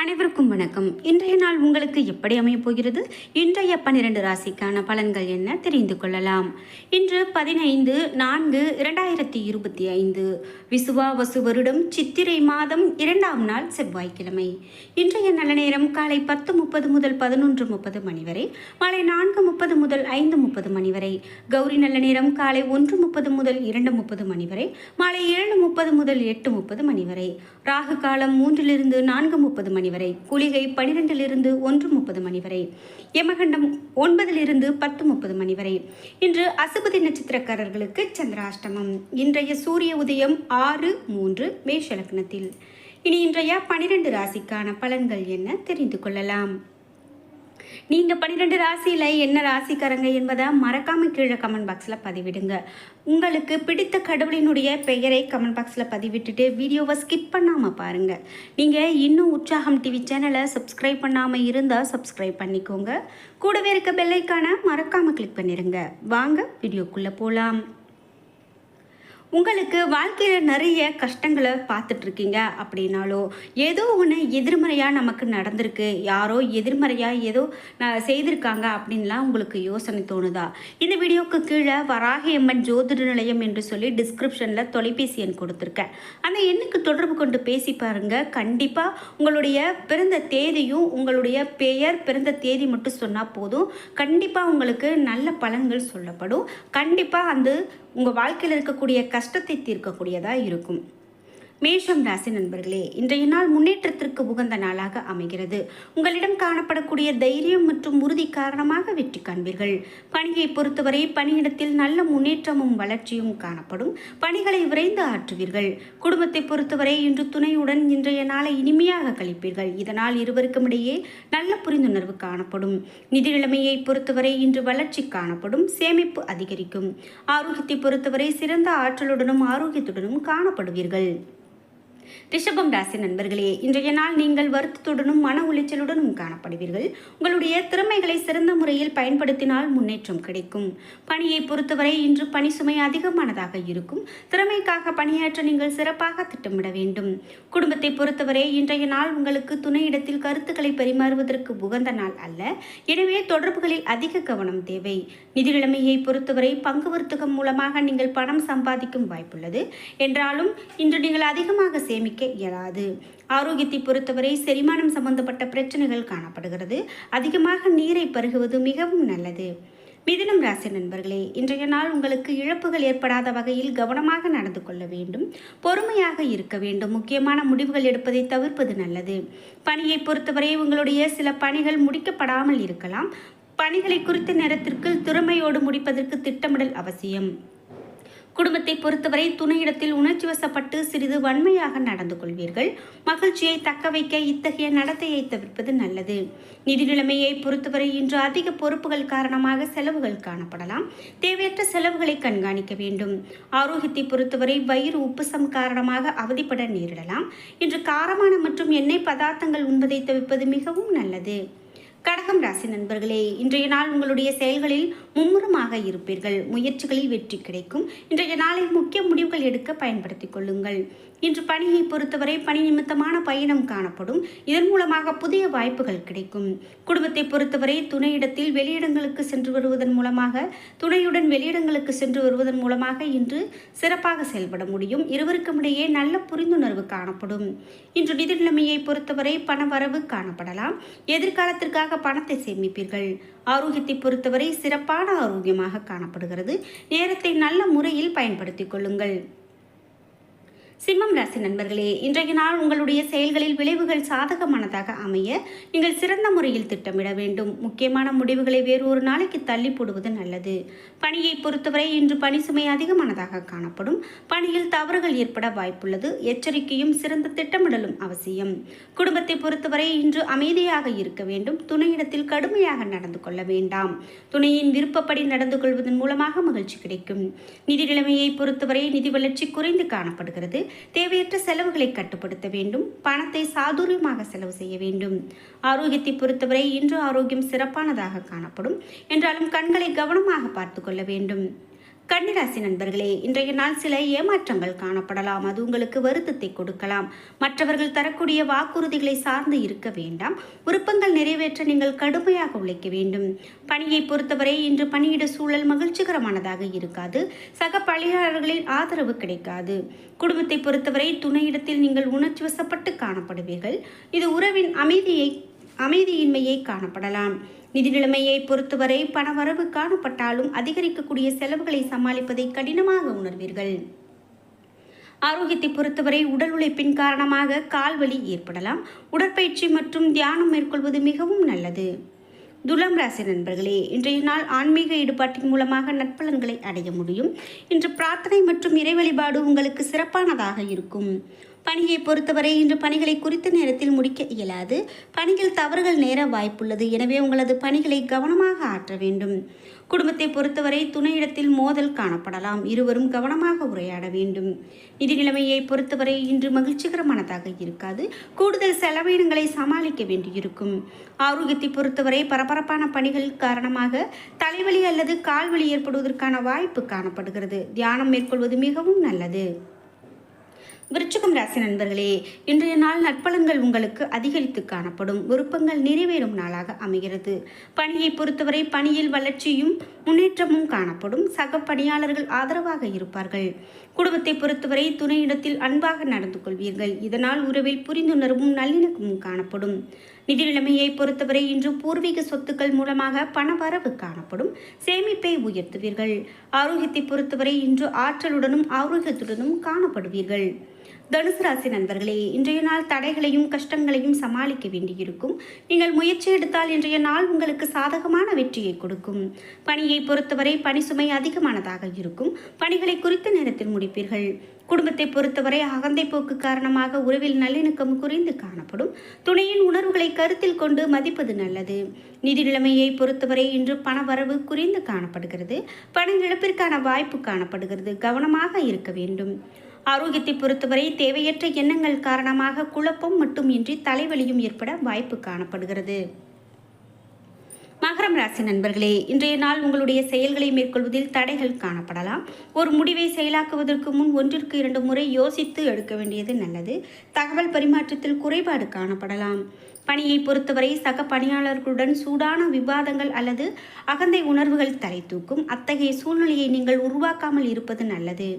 அனைவருக்கும் வணக்கம். இன்றைய நாள் உங்களுக்கு எப்படி அமையப் போகிறது? இன்றைய பன்னிரண்டு ராசிக்கான பலன்கள் என்ன? தெரிந்து கொள்ளலாம். இன்று பதினைந்து நான்கு இரண்டாயிரத்தி இருபத்தி ஐந்து. விசுவாவசு வருடம் சித்திரை மாதம் இரண்டாம் நாள் செவ்வாய்க்கிழமை. இன்றைய நல்ல நேரம் காலை பத்து முப்பது முதல் பதினொன்று முப்பது மணி வரை மாலை நான்கு முப்பது முதல் ஐந்து முப்பது மணி வரை கௌரி நல்ல நேரம் காலை ஒன்று முப்பது முதல் இரண்டு முப்பது மணி வரை மாலை ஏழு முப்பது முதல் எட்டு முப்பது மணி வரை ராகு காலம் மூன்றிலிருந்து நான்கு முப்பது மணி வரை. குளிகை பனிரெண்டிலிருந்து ஒன்று முப்பது மணி வரை. யமகண்டம் ஒன்பதிலிருந்து பத்து முப்பது மணி வரை. இன்று அசுபதி நட்சத்திரக்காரர்களுக்கு சந்திராஷ்டமம். இன்றைய சூரிய உதயம் ஆறு மூன்று மேஷ லக்னத்தில். இனி இன்றைய பனிரெண்டு ராசிக்கான பலன்கள் என்ன தெரிந்து கொள்ளலாம். நீங்கள் பன்னிரெண்டு ராசியில் என்ன ராசிக்காரங்க என்பதை மறக்காமல் கீழே கமெண்ட் பாக்ஸில் பதிவிடுங்க. உங்களுக்கு பிடித்த கடவுளினுடைய பெயரை கமெண்ட் பாக்ஸில் பதிவிட்டுட்டு வீடியோவை ஸ்கிப் பண்ணாமல் பாருங்கள் நீங்கள் இன்னும் உற்சாகம் டிவி சேனலை சப்ஸ்கிரைப் பண்ணாமல் இருந்தால் சப்ஸ்கிரைப் பண்ணிக்கோங்க. கூடவே இருக்க பெல்லைக்கான மறக்காமல் கிளிக் பண்ணிடுங்க. வாங்க வீடியோக்குள்ளே போகலாம் உங்களுக்கு வாழ்க்கையில் நிறைய கஷ்டங்களை பார்த்துட்ருக்கீங்க அப்படின்னாலோ ஏதோ ஒன்று எதிர்மறையாக நமக்கு நடந்திருக்கு. யாரோ எதிர்மறையாக ஏதோ நான் செய்திருக்காங்க அப்படின்லாம் உங்களுக்கு யோசனை தோணுதா? இந்த வீடியோக்கு கீழே வராகியம்மன் ஜோதிட நிலையம் என்று சொல்லி டிஸ்கிரிப்ஷனில் தொலைபேசி எண் கொடுத்துருக்கேன். அந்த எண்ணுக்கு தொடர்பு கொண்டு பேசி பாருங்கள் கண்டிப்பாக உங்களுடைய பிறந்த தேதியும் உங்களுடைய பெயர் பிறந்த தேதி மட்டும் சொன்னால் போதும். கண்டிப்பாக உங்களுக்கு நல்ல பலன்கள் சொல்லப்படும். கண்டிப்பாக அந்த உங்கள் வாழ்க்கையில் இருக்கக்கூடிய கஷ்டத்தை தீர்க்கக்கூடியதாக இருக்கும். மேஷம் ராசி நண்பர்களே இன்றைய நாள் முன்னேற்றத்திற்கு உகந்த நாளாக அமைகிறது. உங்களிடம் காணப்படக்கூடிய தைரியம் மற்றும் உறுதி காரணமாக வெற்றி காண்பீர்கள். பணியை பொறுத்தவரை பணியிடத்தில் நல்ல முன்னேற்றமும் வளர்ச்சியும் காணப்படும். பணிகளை விரைந்து ஆற்றுவீர்கள். குடும்பத்தை பொறுத்தவரை இன்று துணையுடன் இன்றைய நாளை இனிமையாக கழிப்பீர்கள். இதனால் இருவருக்கும் இடையே நல்ல புரிந்துணர்வு காணப்படும். நிதி நிலைமையை பொறுத்தவரை இன்று வளர்ச்சி காணப்படும். சேமிப்பு அதிகரிக்கும். ஆரோக்கியத்தை பொறுத்தவரை சிறந்த ஆற்றலுடனும் ஆரோக்கியத்துடனும் காணப்படுவீர்கள். ரிஷபம் ராசி நண்பர்களே இன்றைய நாள் நீங்கள் வருத்தத்துடனும் மன உளைச்சலுடனும் காணப்படுவீர்கள். உங்களுடைய திறமைகளை சிறந்த முறையில் பயன்படுத்தினால் முன்னேற்றம் கிடைக்கும். பணியை பொறுத்தவரை இன்று பணி சுமை அதிகமானதாக இருக்கும். திறமைக்காக பணியாற்ற நீங்கள் சிறப்பாக திட்டமிட வேண்டும். குடும்பத்தை பொறுத்தவரை இன்றைய நாள் உங்களுக்கு துணையிடத்தில் கருத்துக்களை பரிமாறுவதற்கு உகந்த நாள் அல்ல. எனவே தொடர்புகளில் அதிக கவனம் தேவை. நிதிநிலைமையை பொறுத்தவரை பங்கு வர்த்தகம் மூலமாக நீங்கள் பணம் சம்பாதிக்கும் வாய்ப்புள்ளது. என்றாலும் இன்று நீங்கள் அதிகமாக சேமிக்க இயலாது. ஆரோக்கியத்தை பொறுத்தவரை செரிமானம் சம்பந்தப்பட்ட பிரச்சனைகள் காணப்படுகிறது. அதிகமாக நீரை பருகுவது மிகவும் நல்லது. மிதுனம் ராசி நண்பர்களே இன்றைய நாள் உங்களுக்கு இழப்புகள் ஏற்படாத வகையில் கவனமாக நடந்து கொள்ள வேண்டும். பொறுமையாக இருக்க வேண்டும். முக்கியமான முடிவுகள் எடுப்பதை தவிர்ப்பது நல்லது. பணியை பொறுத்தவரை உங்களுடைய சில பணிகள் முடிக்கப்படாமல் இருக்கலாம். பணிகளை குறித்த நேரத்திற்கு திறமையோடு முடிப்பதற்கு திட்டமிடல் அவசியம். குடும்பத்தை பொறுத்தவரை துணையிடத்தில் உணர்ச்சி வசப்பட்டு சிறிது வன்மையாக நடந்து கொள்வீர்கள். மகிழ்ச்சியை தக்க வைக்க இத்தகைய நடத்தையை தவிர்ப்பது நல்லது. நிதி நிலைமையை பொறுத்தவரை இன்று அதிக பொறுப்புகள் காரணமாக செலவுகள் காணப்படலாம். தேவையற்ற செலவுகளை கண்காணிக்க வேண்டும். ஆரோக்கியத்தை பொறுத்தவரை வயிறு உப்புசம் காரணமாக அவதிப்பட நேரிடலாம். இன்று காரமான மற்றும் எண்ணெய் பதார்த்தங்கள் உண்பதை தவிர்ப்பது மிகவும் நல்லது. கடகம் ராசி நண்பர்களே இன்றைய நாள் உங்களுடைய செயல்களில் மும்முரமாக இருப்பீர்கள். முயற்சிகளில் வெற்றி கிடைக்கும். இன்றைய நாளில் முக்கிய முடிவுகள் எடுக்க பயன்படுத்திக் கொள்ளுங்கள். இன்று பணியை பொறுத்தவரை பணி நிமித்தமான பயணம் காணப்படும். இதன் மூலமாக புதிய வாய்ப்புகள் கிடைக்கும். குடும்பத்தை பொறுத்தவரை துணையிடத்தில் வெளியிடங்களுக்கு சென்று வருவதன் மூலமாக துணையுடன் வெளியிடங்களுக்கு சென்று வருவதன் மூலமாக இன்று சிறப்பாக செயல்பட முடியும். இருவருக்கும் இடையே நல்ல புரிந்துணர்வு காணப்படும். இன்று நிதி நிலைமையை பொறுத்தவரை பண வரவு காணப்படலாம். எதிர்காலத்திற்காக பணத்தை சேமிப்பீர்கள். ஆரோக்கியத்தை பொறுத்தவரை சிறப்பான ஆரோக்கியமாக காணப்படுகிறது. நேரத்தை நல்ல முறையில் பயன்படுத்திக் கொள்ளுங்கள். சிம்மம் ராசி நண்பர்களே இன்றைய நாள் உங்களுடைய செயல்களில் விளைவுகள் சாதகமானதாக அமைய நீங்கள் சிறந்த முறையில் திட்டமிட வேண்டும். முக்கியமான முடிவுகளை வேறு ஒரு நாளைக்கு தள்ளி போடுவது நல்லது. பணியை பொறுத்தவரை இன்று பணி சுமை அதிகமானதாக காணப்படும். பணியில் தவறுகள் ஏற்பட வாய்ப்புள்ளது. எச்சரிக்கையும் சிறந்த திட்டமிடலும் அவசியம். குடும்பத்தை பொறுத்தவரை இன்று அமைதியாக இருக்க வேண்டும். துணையிடத்தில் கடுமையாக நடந்து கொள்ள வேண்டாம். துணையின் விருப்பப்படி நடந்து கொள்வதன் மூலமாக மகிழ்ச்சி கிடைக்கும். நிதி நிலைமையை பொறுத்தவரை நிதி வளர்ச்சி குறைந்து காணப்படுகிறது. தேவையற்ற செலவுகளை கட்டுப்படுத்த வேண்டும். பணத்தை சாதுரியமாக செலவு செய்ய வேண்டும். ஆரோக்கியத்தை பொறுத்தவரை இன்று ஆரோக்கியம் சிறப்பானதாக காணப்படும். என்றாலும் கண்களை கவனமாக பார்த்து கொள்ள வேண்டும். கன்னிராசி நண்பர்களே இன்றைய நாள் சில ஏமாற்றங்கள் காணப்படலாம். அது உங்களுக்கு வருத்தத்தை கொடுக்கலாம். மற்றவர்கள் தரக்கூடிய வாக்குறுதிகளை சார்ந்து இருக்க வேண்டாம். விருப்பங்கள் நிறைவேற்ற நீங்கள் கடுமையாக உழைக்க வேண்டும். பணியை பொறுத்தவரை இன்று பணியிட சூழல் மகிழ்ச்சிகரமானதாக இருக்காது. சக பணியாளர்களின் ஆதரவு கிடைக்காது. குடும்பத்தை பொறுத்தவரை துணையிடத்தில் நீங்கள் உணர்ச்சி வசப்பட்டு காணப்படுவீர்கள். இது உறவின் அமைதியை அமைதியின்மையை காணப்படலாம். நிதி நிலைமையை பொறுத்தவரை பணவரவு காணப்பட்டாலும் அதிகரிக்கக்கூடிய செலவுகளை சமாளிப்பதை கடினமாக உணர்வீர்கள். ஆரோக்கியத்தை பொறுத்தவரை உடல் உழைப்பின் காரணமாக கால்வலி ஏற்படலாம். உடற்பயிற்சி மற்றும் தியானம் மேற்கொள்வது மிகவும் நல்லது. துலாம் ராசி நண்பர்களே இன்றைய நாள் ஆன்மீக ஈடுபாட்டின் மூலமாக நற்பலன்களை அடைய முடியும். இன்று பிரார்த்தனை மற்றும் இறை வழிபாடு உங்களுக்கு சிறப்பானதாக இருக்கும். பணியை பொறுத்தவரை இன்று பணிகளை குறித்த நேரத்தில் முடிக்க இயலாது. பணியில் தவறுகள் நேர வாய்ப்புள்ளது. எனவே உங்களது பணிகளை கவனமாக ஆற்ற வேண்டும். குடும்பத்தை பொறுத்தவரை துணையிடத்தில் மோதல் காணப்படலாம். இருவரும் கவனமாக உரையாட வேண்டும். நிதி நிலைமையை பொறுத்தவரை இன்று மகிழ்ச்சிகரமானதாக இருக்காது. கூடுதல் செலவினங்களை சமாளிக்க வேண்டியிருக்கும். ஆரோக்கியத்தை பொறுத்தவரை பரபரப்பான பணிகள் காரணமாக தலைவலி அல்லது கால்வலி ஏற்படுவதற்கான வாய்ப்பு காணப்படுகிறது. தியானம் மேற்கொள்வது மிகவும் நல்லது. விருச்சிகம் ராசி நண்பர்களே இன்றைய நாள் நற்பலன்கள் உங்களுக்கு அதிகரித்து காணப்படும். விருப்பங்கள் நிறைவேறும் நாளாக அமைகிறது. பணியை பொறுத்தவரை பணியில் வளர்ச்சியும் முன்னேற்றமும் காணப்படும். சக பணியாளர்கள் ஆதரவாக இருப்பார்கள். குடும்பத்தை பொறுத்தவரை துணையிடத்தில் அன்பாக நடந்து கொள்வீர்கள். இதனால் உறவில் புரிந்துணர்வும் நல்லிணக்கமும் காணப்படும். நிதி நிலைமையை பொறுத்தவரை இன்று பூர்வீக சொத்துக்கள் மூலமாக பண வரவு காணப்படும். சேமிப்பை உயர்த்துவீர்கள். ஆரோக்கியத்தை பொறுத்தவரை இன்று ஆற்றலுடனும் ஆரோக்கியத்துடனும் காணப்படுவீர்கள். தனுசு ராசி நண்பர்களே இன்றைய நாள் தடைகளையும் கஷ்டங்களையும் சமாளிக்க வேண்டியிருக்கும். நீங்கள் முயற்சி எடுத்தால் இன்றைய நாள் உங்களுக்கு சாதகமான வெற்றியை கொடுக்கும். பணியை பொறுத்தவரை பணி சுமை அதிகமானதாக இருக்கும். பணிகளை குறித்த நேரத்தில் முடிப்பீர்கள். குடும்பத்தை பொறுத்தவரை அகந்தை போக்கு காரணமாக உறவில் நல்லிணக்கம் குறைந்து காணப்படும். துணையின் உணர்வுகளை கருத்தில் கொண்டு மதிப்பது நல்லது. நிதி நிலைமையை பொறுத்தவரை இன்று பண வரவு குறைந்து காணப்படுகிறது. பண இழப்பிற்கான வாய்ப்பு காணப்படுகிறது. கவனமாக இருக்க வேண்டும். ஆரோக்கியத்தை பொறுத்தவரை தேவையற்ற எண்ணங்கள் காரணமாக குழப்பம் மட்டுமின்றி தலைவலியும் ஏற்பட வாய்ப்பு காணப்படுகிறது. மகரம் ராசி நண்பர்களே இன்றைய நாள் உங்களுடைய செயல்களை மேற்கொள்வதில் தடைகள் காணப்படலாம். ஒரு முடிவை செயலாக்குவதற்கு முன் ஒன்றிற்கு இரண்டு முறை யோசித்து எடுக்க வேண்டியது நல்லது. தகவல் பரிமாற்றத்தில் குறைபாடு காணப்படலாம். பணியை பொறுத்தவரை சக பணியாளர்களுடன் சூடான விவாதங்கள் அல்லது அகந்தை உணர்வுகள் தலை தூக்கும். அத்தகைய சூழ்நிலையை நீங்கள் உருவாக்காமல் இருப்பது நல்லது.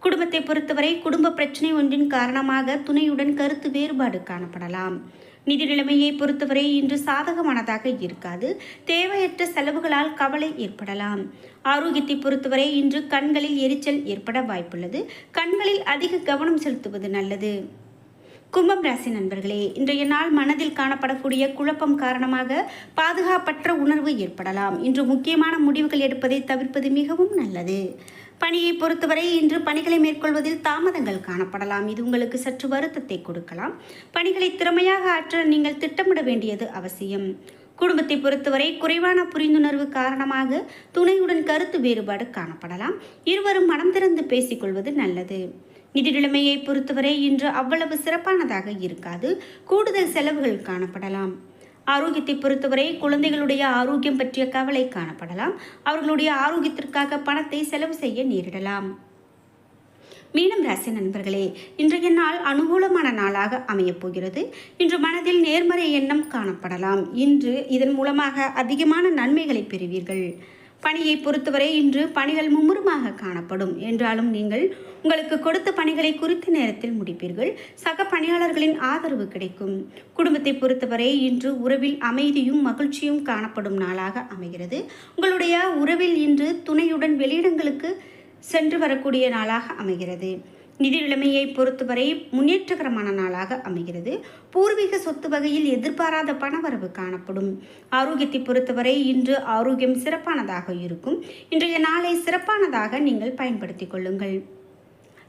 குடும்பத்தை பொறுத்தவரை குடும்ப பிரச்சனை ஒன்றின் காரணமாக துணையுடன் கருத்து வேறுபாடு காணப்படலாம். நிதி நிலைமையை பொறுத்தவரை இன்று சாதகமானதாக இருக்காது. தேவையற்ற செலவுகளால் கவலை ஏற்படலாம். ஆரோக்கியத்தை பொறுத்தவரை இன்று கண்களில் எரிச்சல் ஏற்பட வாய்ப்புள்ளது. கண்களில் அதிக கவனம் செலுத்துவது நல்லது. கும்பம் ராசி நண்பர்களே இன்றைய நாள் மனதில் காணப்படக்கூடிய குழப்பம் காரணமாக பாதுகாப்பற்ற உணர்வு ஏற்படலாம். இன்று முக்கியமான முடிவுகள் எடுப்பதை தவிர்ப்பது மிகவும் நல்லது. பணியை பொறுத்தவரை இன்று பணிகளை மேற்கொள்வதில் தாமதங்கள் காணப்படலாம். இது உங்களுக்கு சற்று வருத்தத்தை கொடுக்கலாம். பணிகளை திறமையாக ஆற்ற நீங்கள் திட்டமிட வேண்டியது அவசியம். குடும்பத்தை பொறுத்தவரை குறைவான புரிந்துணர்வு காரணமாக துணையுடன் கருத்து வேறுபாடு காணப்படலாம். இருவரும் மனம் திறந்து பேசிக்கொள்வது நல்லது. நிதி நிலைமையை பொறுத்தவரை இன்று அவ்வளவு சிறப்பானதாக இருக்காது. கூடுதல் செலவுகள் காணப்படலாம். ஆரோக்கியத்தை பொறுத்தவரை குழந்தைகளுடைய ஆரோக்கியம் பற்றிய கவலை காணப்படலாம். அவர்களுடைய ஆரோக்கியத்திற்காக பணத்தை செலவு செய்ய நேரிடலாம். மீனம் ராசி நண்பர்களே இன்றைய நாள் அனுகூலமான நாளாக அமையப் போகிறது. இன்று மனதில் நேர்மறை எண்ணம் காணப்படலாம். இன்று இதன் மூலமாக அதிகமான நன்மைகளை பெறுவீர்கள். பணியை பொறுத்தவரை இன்று பணிகள் மும்முரமாக காணப்படும். என்றாலும் நீங்கள் உங்களுக்கு கொடுத்த பணிகளை குறித்த நேரத்தில் முடிப்பீர்கள். சக பணியாளர்களின் ஆதரவு கிடைக்கும். குடும்பத்தை பொறுத்தவரை இன்று உறவில் அமைதியும் மகிழ்ச்சியும் காணப்படும் நாளாக அமைகிறது. உங்களுடைய உறவில் இன்று துணையுடன் வெளியிடங்களுக்கு சென்று வரக்கூடிய நாளாக அமைகிறது. நிதி நிலைமையை பொறுத்தவரை முன்னேற்றகரமான நாளாக அமைகிறது. பூர்வீக சொத்து வகையில் எதிர்பாராத பணவரவு காணப்படும். ஆரோக்கியத்தை பொறுத்தவரை இன்று ஆரோக்கியம் சிறப்பானதாக இருக்கும். இன்றைய நாளை சிறப்பானதாக நீங்கள் பயன்படுத்திக் கொள்ளுங்கள்.